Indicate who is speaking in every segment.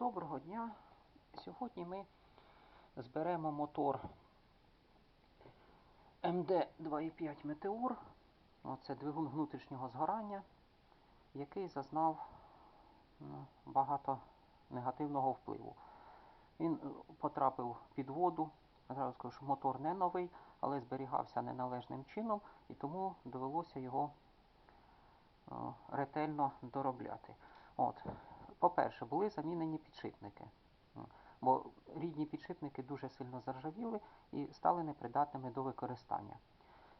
Speaker 1: Доброго дня. Сьогодні ми зберемо мотор МД 2.5 Метеор. Це двигун внутрішнього згорання, який зазнав ну, багато негативного впливу. Він е, потрапив під воду. Зразу скажу, що мотор не новий, але зберігався неналежним чином, і тому довелося його е, ретельно доробляти. От. По-перше, були замінені підшипники, бо рідні підшипники дуже сильно заржавіли і стали непридатними до використання.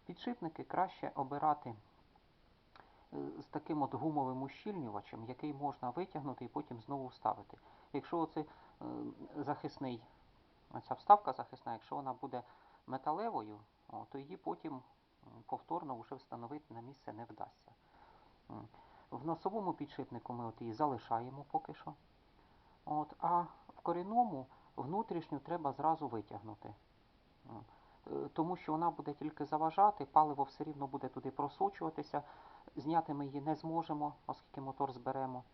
Speaker 1: Підшипники краще обирати е, з таким от гумовим ущільнювачем, який можна витягнути і потім знову вставити. Якщо оце е, захисний, ця вставка захисна, якщо вона буде металевою, то її потім повторно вже встановити на місце не вдасться. В носовому підшипнику ми от її залишаємо поки що. От, а в корінному внутрішню треба зразу витягнути. Е, Тому що вона буде тільки заважати, паливо все рівно буде туди просочуватися. Зняти ми її не зможемо, оскільки мотор зберемо.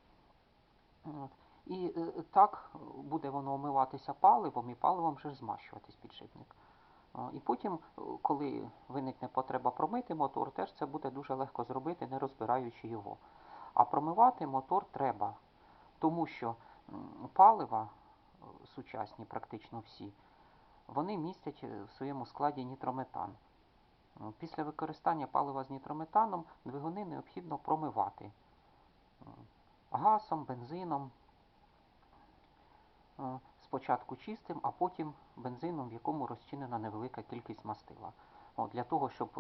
Speaker 1: От. І е, так буде воно омиватися паливом і паливом вже ж змащуватись підшипник. І потім, е, коли виникне потреба промити мотор, теж це буде дуже легко зробити, не розбираючи його. А промивати мотор треба, тому що палива е, сучасні, практично всі, вони містять е, в своєму складі нітрометан. Після використання палива з нітрометаном двигуни необхідно промивати газом, бензином. Е, Спочатку чистим, а потім бензином, в якому розчинена невелика кількість мастила. Для того, щоб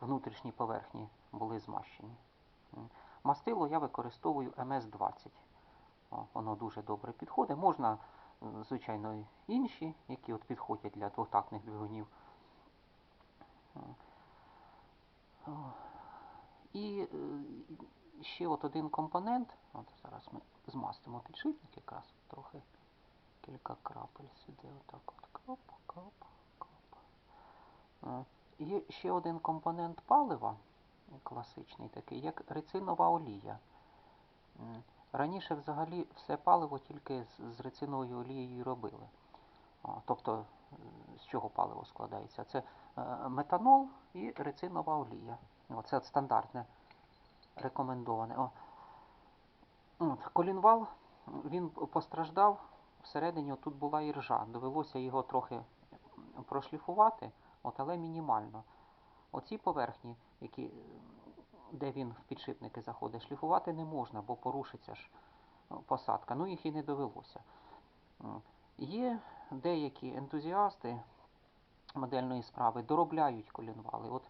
Speaker 1: внутрішні поверхні були змащені. Мастило я використовую МС-20. Воно дуже добре підходить. Можна, е, звичайно, інші, які от підходять для двотактних двигунів. І е, ще от один компонент. От зараз ми змастимо підшипник якраз трохи кілька крапель сюди. Отак от кап, кап. Е, Є ще один компонент палива, класичний такий, як рецинова олія. Раніше взагалі все паливо тільки з, з рециновою олією робили. Тобто, е, з чого паливо складається? Це е, метанол і рецинова олія. Це стандартне рекомендоване. О. От, Колінвал, він постраждав, всередині тут була іржа. Довелося його трохи прошліфувати, от, але мінімально. Оці поверхні, які, е, де він в підшипники заходить, шліфувати не можна, бо порушиться ж е, посадка. Ну, їх і не довелося. Є деякі ентузіасти модельної справи, доробляють колінвали. От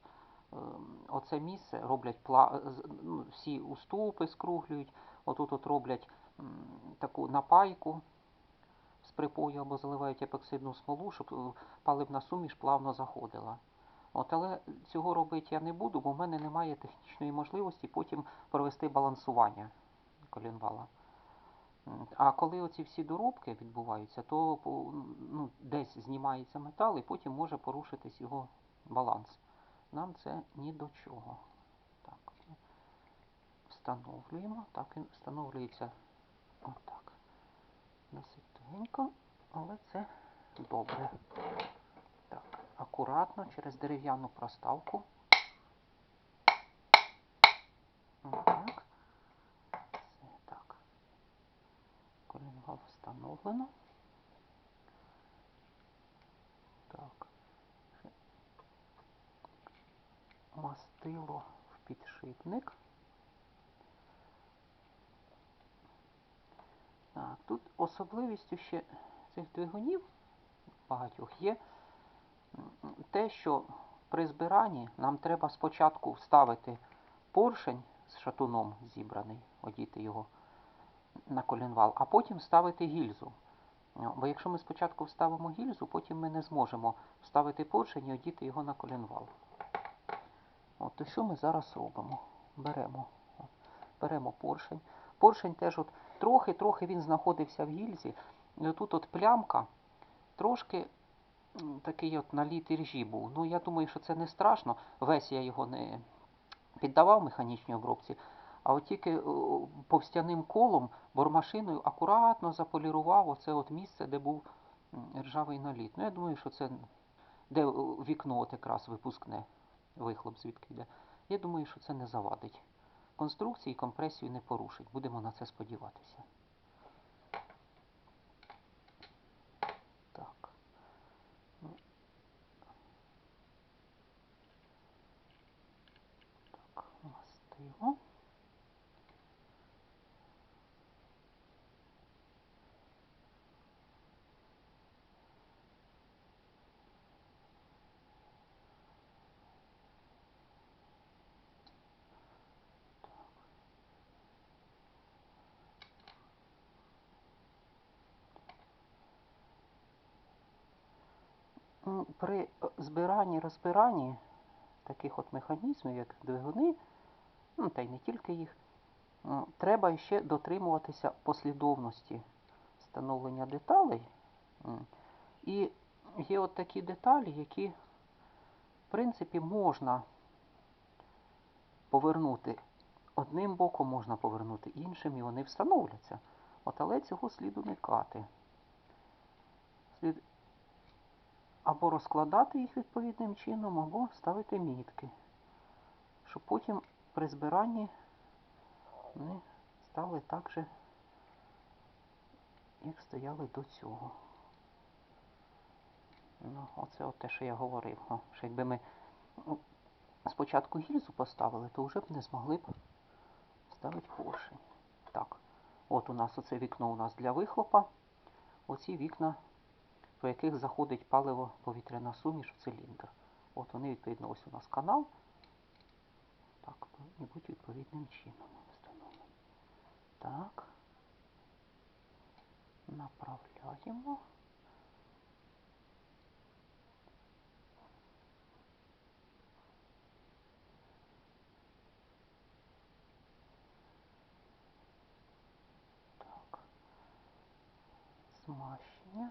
Speaker 1: ем, оце місце роблять пла... ну, всі уступи скруглюють, отут от роблять таку напайку з припою або заливають епоксидну смолу, щоб е, паливна суміш плавно заходила. От, але цього робити я не буду, бо в мене немає технічної можливості потім провести балансування колінвала. А коли оці всі доробки відбуваються, то ну, десь знімається метал і потім може порушитись його баланс. Нам це ні до чого. Так, встановлюємо. Так, він встановлюється отак. Досить тугенько, але це добре. Так, акуратно через дерев'яну проставку. Отак. Все так. Колінгал встановлено. Так. Мастило в підшипник. Так, тут особливістю ще цих двигунів багатьох є те, що при збиранні нам треба спочатку вставити поршень з шатуном зібраний, одіти його на колінвал, а потім ставити гільзу. Бо якщо ми спочатку вставимо гільзу, потім ми не зможемо вставити поршень і одіти його на колінвал. От, то що ми зараз робимо? Беремо, беремо поршень. Поршень теж трохи-трохи він знаходився в гільзі. І отут от плямка трошки такий от наліт іржі був. Ну, я думаю, що це не страшно. Весь я його не піддавав механічній обробці, А от тільки повстяним колом бормашиною акуратно заполірував оце от місце, де був ржавий наліт. Ну, я думаю, що це де вікно от якраз випускне, вихлоп звідки йде. Я думаю, що це не завадить. Конструкції компресію не порушить. Будемо на це сподіватися. Так. Ну. Так, мастило. М, При е, збиранні, розбиранні таких от механізмів, як двигуни, ну та й не тільки їх, треба ще дотримуватися послідовності встановлення деталей. І є от такі деталі, які, в принципі, можна повернути одним боком, можна повернути іншим, і вони встановляться. От, але цього слід уникати. Слід або розкладати їх відповідним чином, або ставити мітки, щоб потім при збиранні вони стали так же, як стояли до цього. Ну, оце от те, що я говорив. О, що якби ми ну, спочатку гільзу поставили, то вже б не змогли б ставити поршень. Так, от у нас оце вікно у нас для вихлопа. Оці вікна по яких заходить паливо-повітряна суміш в циліндр. От вони, відповідно, ось у нас канал. Так, бути відповідним чином встановлені. Так. Направляємо. Так. Змащення.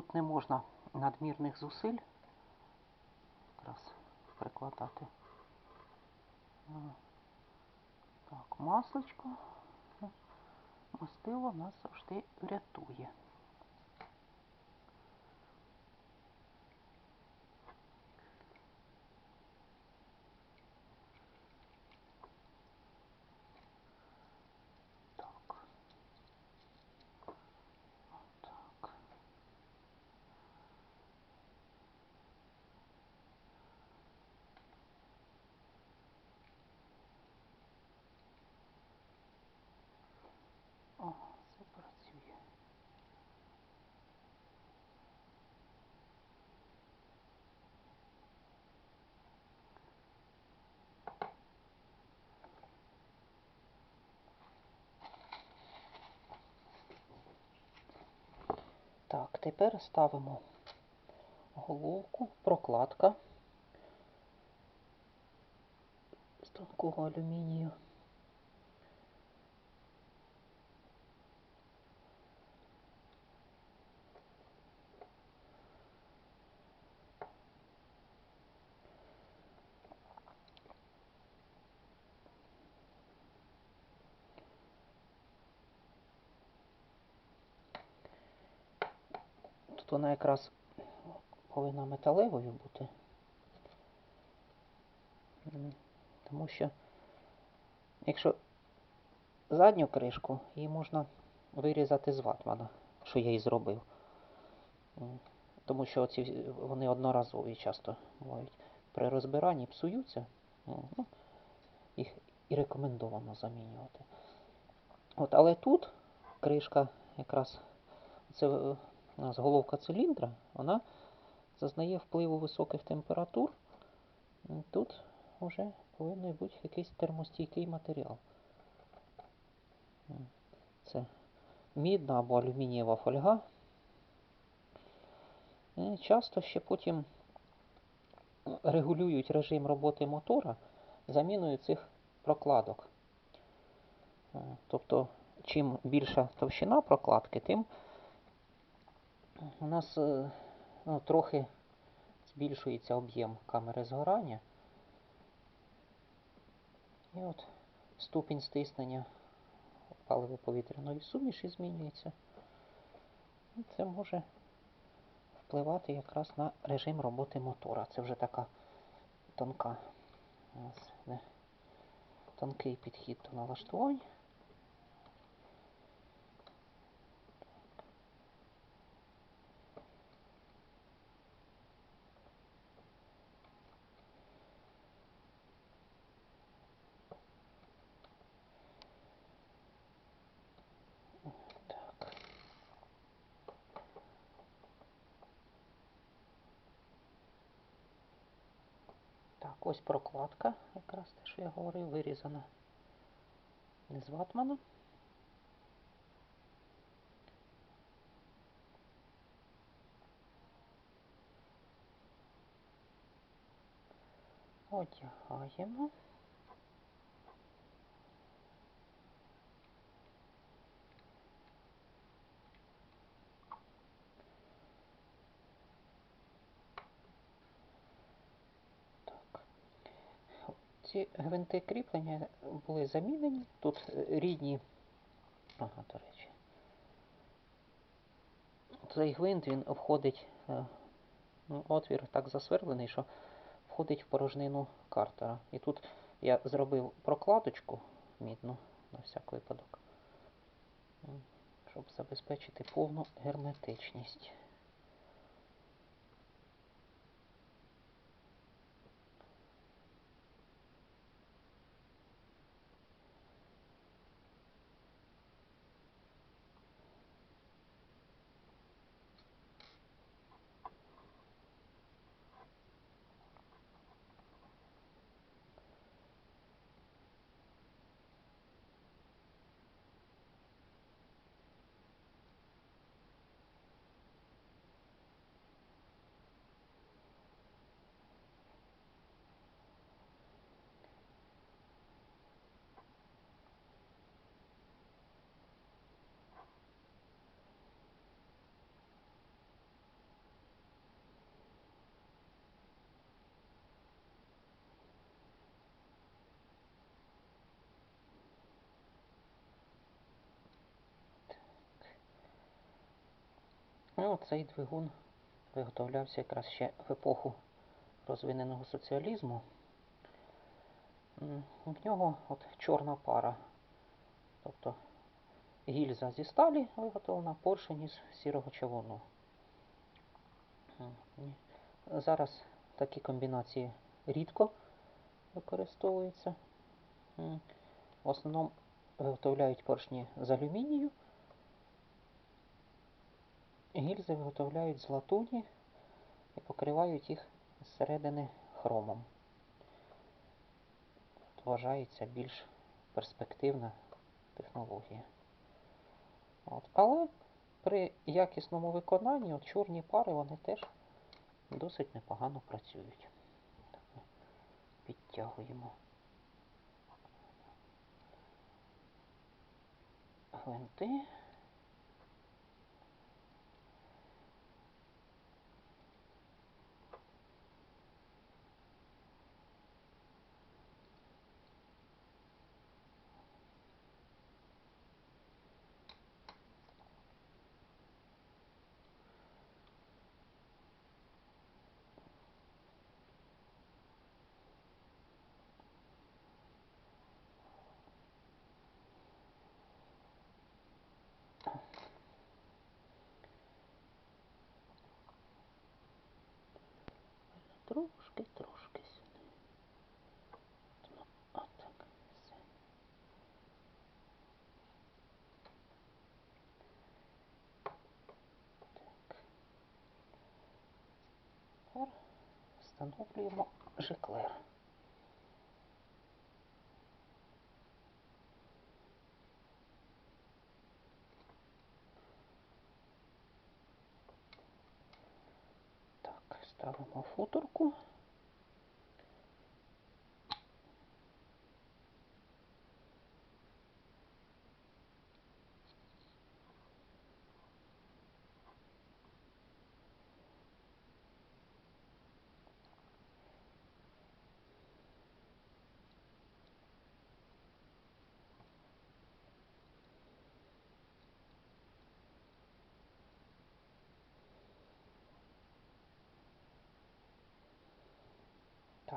Speaker 1: Тут не можна надмірних зусиль якраз прикладати. Так, масличко. Мастило нас завжди врятує. Так. Так. О, все працює. Так, тепер ставимо головку, прокладка з тонкого алюмінію. Тут вона якраз повинна металевою бути. Тому що якщо задню кришку, її можна вирізати з ватмана, що я і зробив. Тому що ці всі- вони одноразові часто бувають. При розбиранні псуються. Ну, їх і рекомендовано замінювати. От, але тут кришка якраз це е, у нас головка циліндра, вона зазнає впливу високих температур. Тут вже повинен бути якийсь термостійкий матеріал. Це мідна або алюмінієва фольга. І часто ще потім регулюють режим роботи мотора заміною цих прокладок. Тобто, чим більша товщина прокладки, тим у нас е, ну, трохи збільшується об'єм камери згорання. І от ступінь стиснення паливо-повітряної суміші змінюється. І це може впливати якраз на режим роботи мотора. Це вже така тонка, у нас тонкий підхід до налаштувань. Так. Так, ось прокладка, якраз те, що я говорив, вирізана не з ватмана. Одягаємо. Так. Ці гвинти кріплення були замінені. Тут е, рідні. Ага, до речі. Цей гвинт він входить, е, ну, отвір так засверлений, що входить в порожнину картера. І тут я зробив прокладочку мідну на всяк випадок, щоб забезпечити повну герметичність. Ну, цей двигун виготовлявся якраз ще в епоху розвиненого соціалізму. В нього от чорна пара. Тобто гільза зі сталі виготовлена, поршень із сірого чавуну. Зараз такі комбінації рідко використовуються. В основному виготовляють поршні з алюмінію. Гільзи виготовляють з латуні і покривають їх зсередини хромом. От Вважається більш перспективна технологія. От. Але при якісному виконанні от чорні пари вони теж досить непогано працюють. Підтягуємо гвинти. Трошки, трошки сюди. Ну, Отак, все. Так. Тепер встановлюємо жиклер. Ставимо футорку.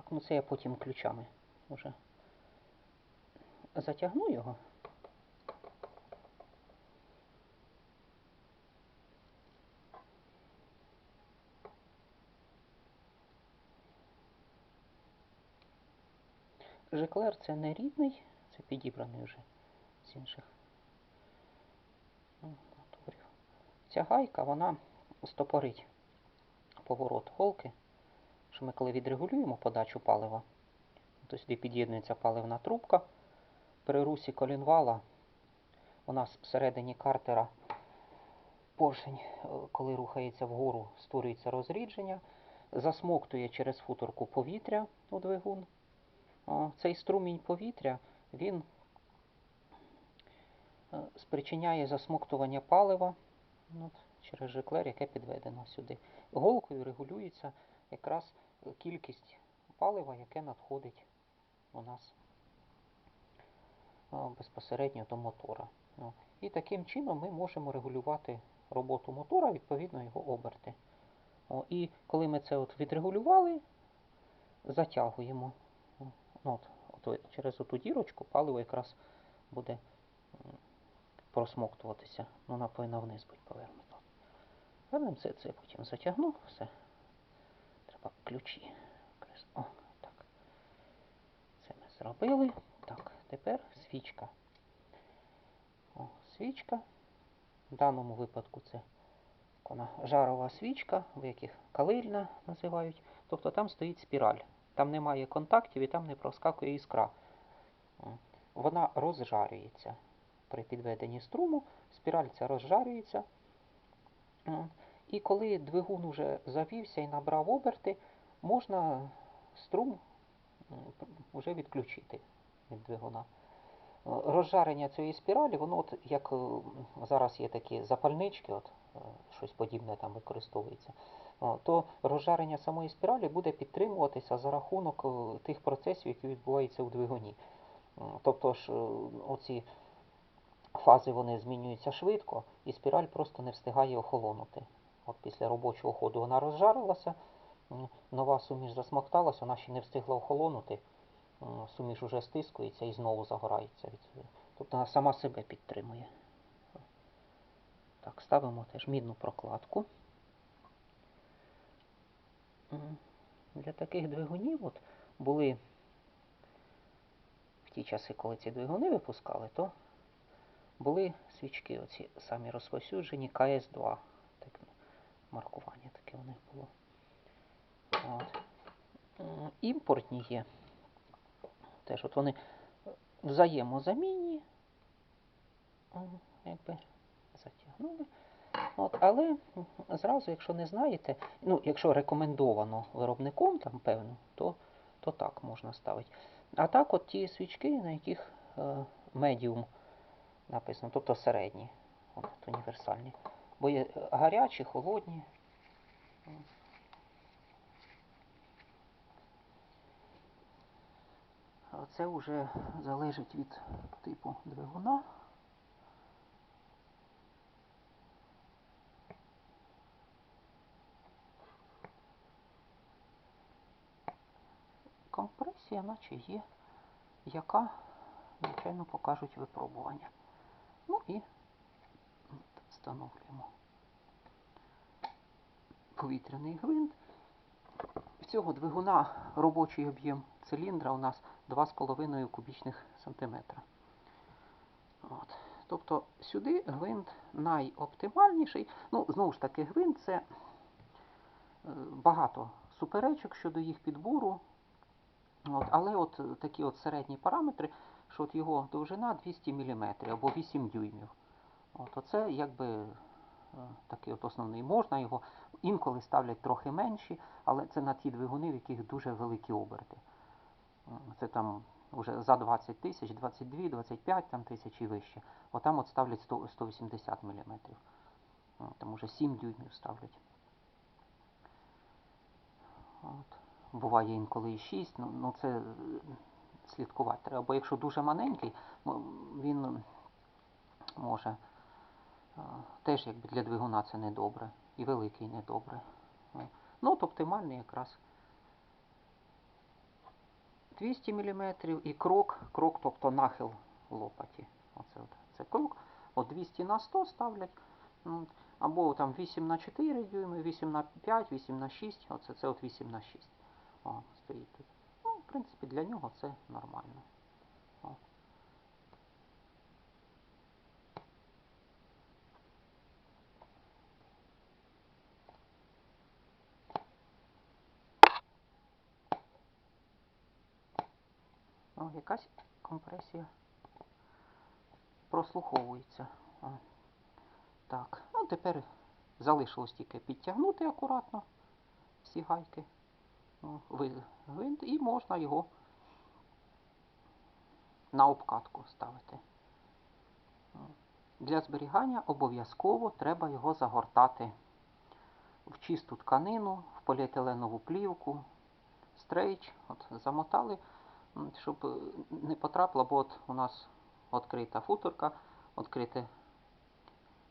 Speaker 1: Так, ну це я потім ключами вже затягну його. Жеклер це не рідний, це підібраний вже з інших моторів. Ця гайка, вона стопорить поворот голки, що ми коли відрегулюємо подачу палива, то сюди під'єднується паливна трубка. При русі колінвала у нас всередині картера поршень, е, коли рухається вгору, створюється розрідження, засмоктує через футорку повітря у двигун. Цей струмінь повітря, він е, спричиняє засмоктування палива от, через жиклер, яке підведено сюди. Голкою регулюється якраз кількість палива, яке надходить у нас безпосередньо до мотора. Ну, І таким чином ми можемо регулювати роботу мотора, відповідно його оберти. І коли ми це от відрегулювали, затягуємо. От, от, через оту дірочку паливо якраз буде просмоктуватися. Ну, вона повинна вниз бути повернута. Вернемо це, це потім затягну, все. Треба ключі. О, так. Це ми зробили. Так, тепер свічка. О, свічка. В даному випадку це жарова свічка, в яких калильна називають. Тобто там стоїть спіраль. Там немає контактів і там не проскакує іскра. Вона розжарюється. При підведенні струму спіраль ця розжарюється. І коли двигун вже завівся і набрав оберти, можна струм вже відключити від двигуна. Розжарення цієї спіралі, воно от як е, зараз є такі запальнички, от е, щось подібне там використовується, то розжарення самої спіралі буде підтримуватися за рахунок е, тих процесів, які відбуваються у двигуні. Тобто ж оці фази вони змінюються швидко, і спіраль просто не встигає охолонути. От після робочого ходу вона розжарилася, нова суміш засмокталась, вона ще не встигла охолонути. Суміш уже стискується і знову загорається. Тобто вона сама себе підтримує. Так, ставимо теж мідну прокладку. Для таких двигунів от були в ті часи, коли ці двигуни випускали, то були свічки оці самі розповсюджені КС2. Маркування таке у них було. От. Імпортні є. Теж от вони взаємозамінні. Якби затягнули. От, але зразу, якщо не знаєте, ну, якщо рекомендовано виробником, там, певно, то, то так можна ставити. А так, от ті свічки, на яких е, медіум написано, тобто середні, от, універсальні. Бо є е, гарячі, холодні. Це вже залежить від типу двигуна. Компресія, наче є, яка, звичайно, покажуть випробування. Ну і встановлюємо повітряний гвинт. В цього двигуна робочий об'єм циліндра у нас 2,5 кубічних сантиметра. От. Тобто сюди гвинт найоптимальніший. Ну, знову ж таки, гвинт це е, багато суперечок щодо їх підбору. От, але от такі от середні параметри, що от його довжина 200 мм або 8 дюймів. От, оце якби е, такий от основний. Можна його інколи ставлять трохи менші, але це на ті двигуни, в яких дуже великі оберти. Це там вже за 20 тисяч, 22, 25 там, тисяч і вище. Отам от ставлять 100, 180 мм. Там уже 7 дюймів ставлять. От. Буває інколи і 6, ну, ну це е, слідкувати треба. Бо якщо дуже маленький, м, він може теж якби для двигуна це недобре. І великий недобре. Ну, от оптимальний якраз 200 мм і крок, крок, тобто нахил лопаті. Оце от, це крок. От 200 на 100 ставлять. Або там 8 на 4 дюйми, 8 на 5, 8 на 6. Оце це от 8 на 6. О, стоїть тут. Ну, в принципі, для нього це нормально. О. О, якась компресія прослуховується. О. Так, ну тепер залишилось тільки підтягнути акуратно всі гайки. О, ви- гвинт, і можна його на обкатку ставити. Для зберігання обов'язково треба його загортати в чисту тканину, в поліетиленову плівку, стрейч, от замотали, щоб е, не потрапило, бо от у нас відкрита футорка, відкрите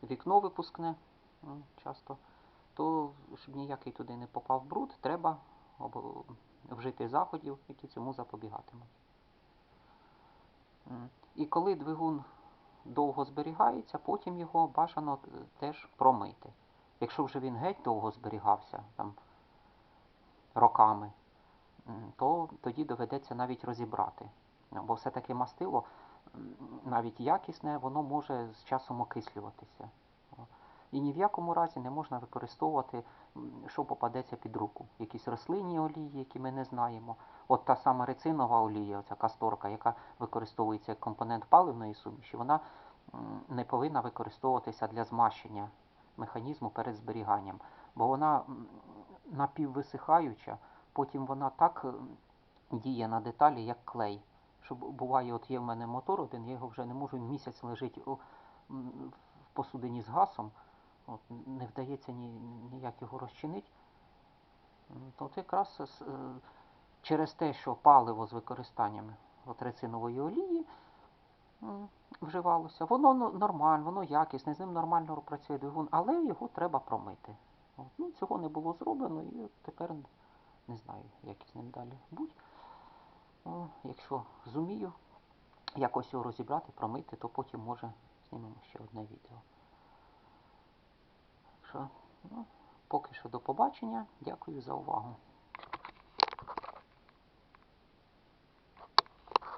Speaker 1: вікно випускне часто, то щоб ніякий туди не попав бруд, треба вжити заходів, які цьому запобігатимуть. І коли двигун довго зберігається, потім його бажано е, теж промити. Якщо вже він геть довго зберігався, там, роками, то тоді доведеться навіть розібрати. Бо все-таки мастило, навіть якісне, воно може з часом окислюватися. І ні в якому разі не можна використовувати, що попадеться під руку. Якісь рослинні олії, які ми не знаємо. От та сама рецинова олія, оця касторка, яка використовується як компонент паливної суміші, вона не повинна використовуватися для змащення механізму перед зберіганням, бо вона напіввисихаюча, потім вона так діє на деталі, як клей. Що буває, от є в мене мотор один, я його вже не можу, місяць лежить у, в посудині з газом, от, не вдається ні, ніяк його розчинити. От якраз е, через те, що паливо з використанням от рецинової олії м, вживалося, воно нормально, воно якісне, з ним нормально працює двигун, але його треба промити. От, ну, цього не було зроблено і тепер не знаю, як із ним далі будь. Ну, якщо зумію якось його розібрати, промити, то потім може знімемо ще одне відео. Так Що, ну, поки що до побачення. Дякую за увагу.